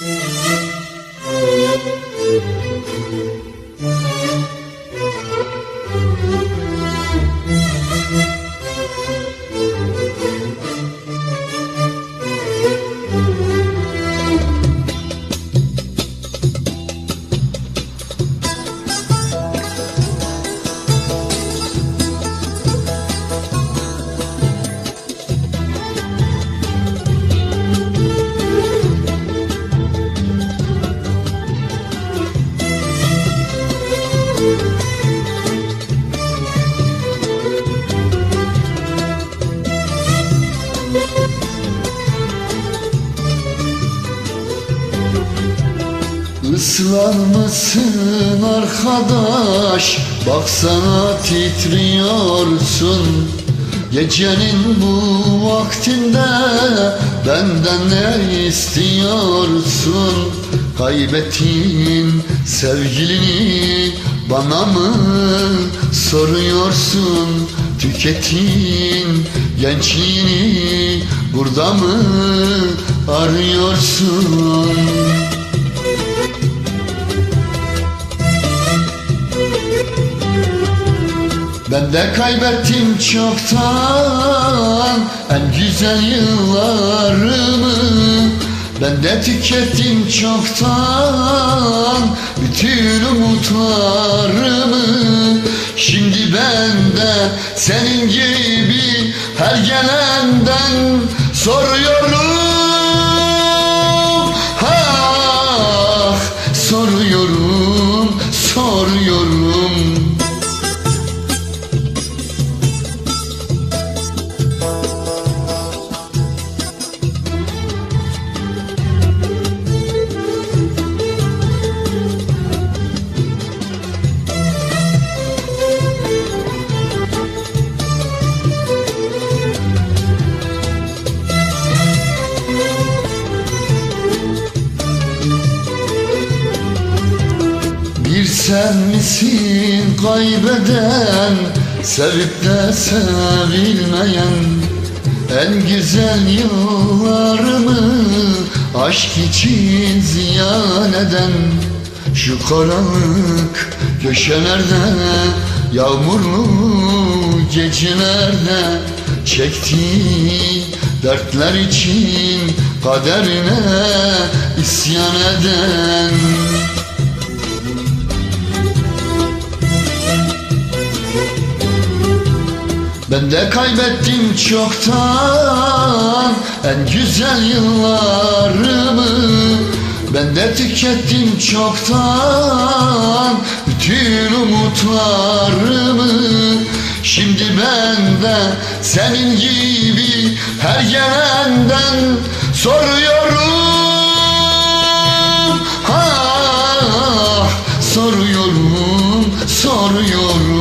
Yeah. Islanmışsın arkadaş Baksana titriyorsun. Gecenin bu vaktinde Benden ne istiyorsun? Kaybettin sevgilini Bana mı soruyorsun? Tükettin gençliğini Burada mı arıyorsun Ben de kaybettim çoktan en güzel yıllarımı. Ben de tükettim çoktan bütün umutlarımı. Şimdi ben de senin gibi her gelenden soruyorum. Ah soruyorum soruyorum sen misin kaybeden Sevip de sevilmeyen? En güzel yıllarımı Aşk için ziyan eden? Şu karanlık köşelerde Yağmurlu gecelerde Çektiği dertler için Kaderine isyan eden Ben de kaybettim çoktan en güzel yıllarımı. Ben de tükettim çoktan bütün umutlarımı. Şimdi ben de senin gibi her gelenden soruyorum. Ah soruyorum soruyorum.